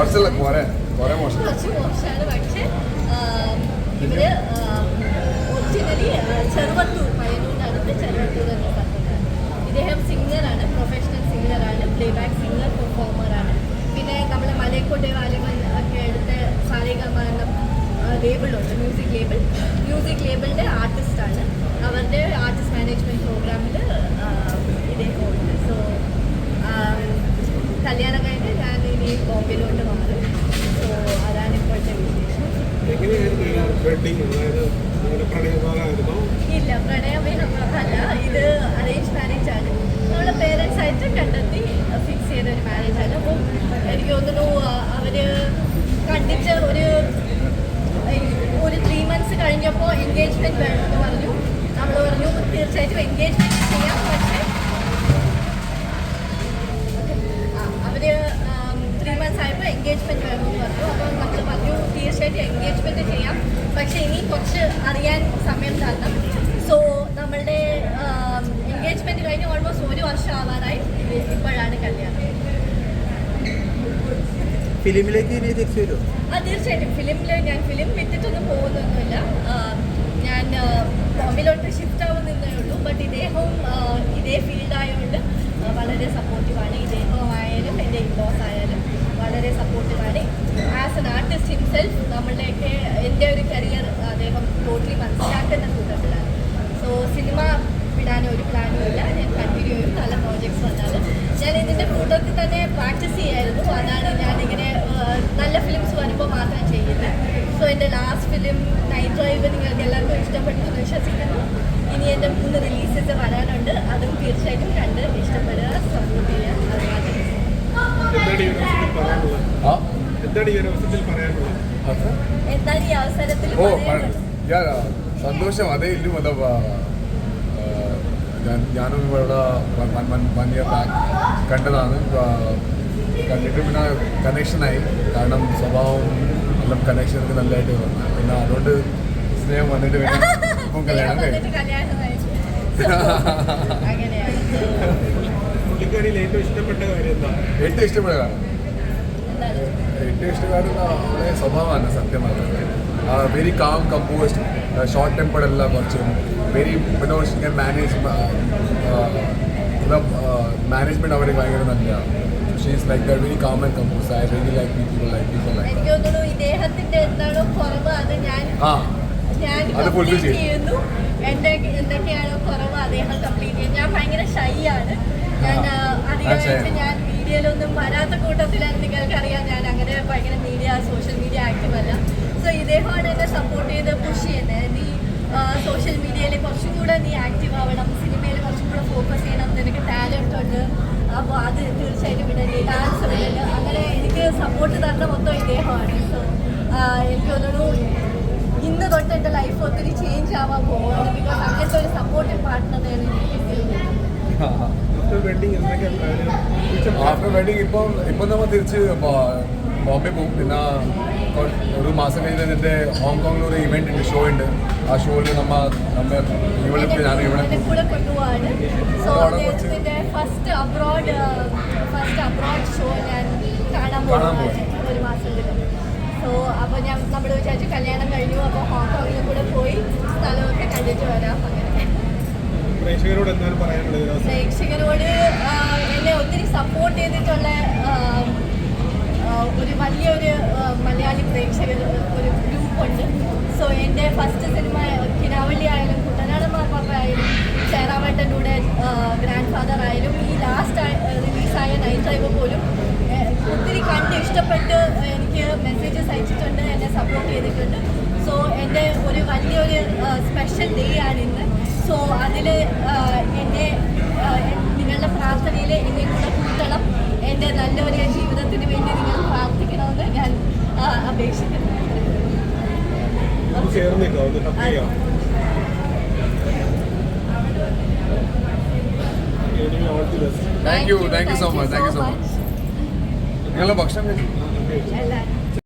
കുറച്ചല്ല കുറെ കുറെ മോശം. കുറച്ച് പക്ഷേ ഇവർ ഒറിജിനലി ചെറുവത്തൂർ പയ്യന്നൂരിന്റെ അടുത്ത് ചെറുവത്തൂർ എന്ന സ്ഥലത്താണ് ഇദ്ദേഹം സിംഗറാണ് പ്രൊഫഷണൽ സിംഗറാണ് പ്ലേ ബാക്ക് സിംഗർ പെർഫോമറാണ് പിന്നെ നമ്മളെ മലയക്കോട്ടെ വാലിമൻ ഒക്കെ എടുത്ത സാരേഗമ എന്ന ലേബിളുണ്ട് മ്യൂസിക് ലേബിൾ മ്യൂസിക് ലേബിളിന്റെ ആർട്ടിസ്റ്റാണ് അവരുടെ ആർട്ടിസ്റ്റ് മാനേജ്മെന്റ് പ്രോഗ്രാമിൽ ഇദ്ദേഹമുണ്ട് സോ കല്യാണ ബോംബെയിലോട്ട് മാറും. സോ അതാണ് ഇപ്പോഴത്തെ വിശേഷം. ഇല്ല പ്രണയവിവാഹമല്ല പക്ഷേ ഇനി കുറച്ച് അറിയാൻ സമയം തരണം. സോ നമ്മളുടെ എൻഗേജ്മെന്റ് കഴിഞ്ഞ് ഓൾമോസ്റ്റ് ഒരു വർഷം ആവാറായി ഇപ്പോഴാണ് കല്യാണം. ഫിലിമിലേക്ക് തീർച്ചയായിട്ടും. ഫിലിമിൽ ഞാൻ ഫിലിം വിട്ടിട്ടൊന്നും പോകുന്നൊന്നുമില്ല. സോ എന്റെ ലാസ്റ്റ് ഫിലിം നൈറ്റ് ഡ്രൈവ് നിങ്ങൾക്ക് എല്ലാവർക്കും ഇഷ്ടപ്പെട്ടു എന്ന് വിശ്വസിക്കുന്നു. ഇനി എന്റെ മൂന്ന് റിലീസസ് വരാനുണ്ട്. അതും തീർച്ചയായിട്ടും കണ്ട് ഇഷ്ടപ്പെടുക സപ്പോർട്ട് ചെയ്യുക. എന്താണ് ഈ അവസരത്തിൽ സന്തോഷം. അതേ ഇല്ലു ഞാനും ഇവിടെ one one one year back കണ്ടതാണ്. കണ്ടിട്ട് പിന്നെ കണക്ഷനായി കാരണം സ്വഭാവം എല്ലാം കണക്ഷനൊക്കെ നല്ലതായിട്ട് വന്നു. പിന്നെ അതുകൊണ്ട് സ്നേഹം വന്നിട്ട് വേണം ഇപ്പം കല്യാണം പുള്ളിക്കാരിയിൽ ഏറ്റവും ഇഷ്ടപ്പെട്ട കാര്യം എന്താ? ഏറ്റവും ഇഷ്ടപ്പെട്ട കാര്യം? ഏറ്റവും ഇഷ്ടപ്പെടുന്ന അവളെ സ്വഭാവമാണ് സത്യം പറഞ്ഞത് very calm composed short tempered അല്ല കുറച്ച്. വെരി പിന്നെ മാനേജ്മെന്റ് മാനേജ് മാനേജ്മെന്റ് അവരെ ഭയങ്കര നല്ലതാണ്. She's like the very calm and compose I really like people like people like എനിക്ക് തോന്നുന്നു ഇദ്ദേഹത്തിന്റെ എന്താണോ കുറവ് അത് ഞാൻ ആ. ഞാൻ അത് ചെയ്യും. ചെയ്യുന്നു. എന്റെ എന്തൊക്കെയാണോ കുറവ് അദ്ദേഹം കംപ്ലീറ്റ് ചെയ്യും ഞാൻ ഭയങ്കര ഷൈ ആണ്. ഞാൻ അധികമായിട്ട് ഞാൻ മീഡിയയിലൊന്നും വരാത്ത കൂട്ടത്തിലാണ് നിങ്ങൾക്കറിയാം ഞാൻ അങ്ങനെ ഭയങ്കര മീഡിയ സോഷ്യൽ മീഡിയ ആക്റ്റീവ് അല്ല. സോ ഇദ്ദേഹമാണ് എന്നെ സപ്പോർട്ട് ചെയ്ത് പുഷ് ചെയ്യുന്നത് നീ സോഷ്യൽ മീഡിയയിൽ കുറച്ചും കൂടെ നീ ആക്റ്റീവ് അപ്പോൾ അത് തീർച്ചയായിട്ടും വിടല്ലേ ഡാൻസ് വിടൽ അങ്ങനെ എനിക്ക് സപ്പോർട്ട് തരുന്ന മൊത്തം ഇദ്ദേഹമാണ്. സോ എനിക്ക് തോന്നുന്നു ഇന്ന് തൊട്ട് എന്റെ ലൈഫ് ഒത്തിരി ചേഞ്ച് ആവാൻ പോകുന്നത് ബിക്കോസ് അങ്ങനത്തെ ഒരു സപ്പോർട്ടീവ് പാർട്ട്ണർ ആഫ്റ്റർ വെഡിങ് ഇപ്പം ഇപ്പം നമ്മൾ തിരിച്ച് ബോംബെ പോകും. പിന്നെ ഒരു മാസം കഴിഞ്ഞ് എന്റെ ഹോങ്കോങ്ങിൽ ഒരു ഇവന്റ് ഉണ്ട് ഷോ ഉണ്ട്. ആ ഷോയിൽ നമ്മ നമ്മ ഇവിടെ ഞാൻ ഇവിടെ കൂടെ കൊണ്ടുപോവാണ്. So first abroad first abroad show ഞാൻ കാണാൻ കാണാൻ പോകുന്നതാണ് ഒരു മാസത്തിൽ സോ അപ്പോൾ ഞാൻ നമ്മൾ വിചാരിച്ചു കല്യാണം കഴിഞ്ഞു അപ്പോൾ ഹോങ്കോങ്ങിലും കൂടെ പോയി സ്ഥലമൊക്കെ കണ്ടിട്ട് വരാം അങ്ങനെ. പ്രേക്ഷകരോട് എന്താണ് പറയാനുള്ളത് പ്രേക്ഷകരോട് എന്നെ ഒത്തിരി സപ്പോർട്ട് ചെയ്തിട്ടുള്ള ഒരു വലിയൊരു മലയാളി പ്രേക്ഷകർ ഒരു ഗ്രൂപ്പുണ്ട് സോ എന്റെ ഫസ്റ്റ് സിനിമ കിനാവള്ളി ആയാലും കുട്ടനാട് മാർപ്പാപ്പ ആയാലും ചേറാവേട്ടന്റെ കൂടെ ഗ്രാൻഡ് ഫാദർ ആയാലും ഈ ലാസ്റ്റ് റിലീസായ നൈറ്റ് ഡ്രൈവ് പോലും ഏ, ഒത്തിരി കണ്ട് ഇഷ്ടപ്പെട്ട് എനിക്ക് മെസ്സേജസ് അയച്ചിട്ടുണ്ട് എന്നെ സപ്പോർട്ട് ചെയ്തിട്ടുണ്ട്. സോ എന്റെ ഒരു വലിയൊരു സ്പെഷ്യൽ ഡേ ആണ് ഇന്ന്. സോ അതിൽ എന്നെ നിങ്ങളുടെ പ്രാർത്ഥനയിൽ എന്നെ കൂടെ കൂട്ടണം. എന്റെ നല്ലൊരു ജീവിതത്തിന് വേണ്ടി നിങ്ങൾ പ്രാർത്ഥിക്കണമെന്ന് ഞാൻ അപേക്ഷിക്കുന്നു. Thank you, thank you so much, thank you much much. ಎಲ್ಲ ಭಕ್ಷಣ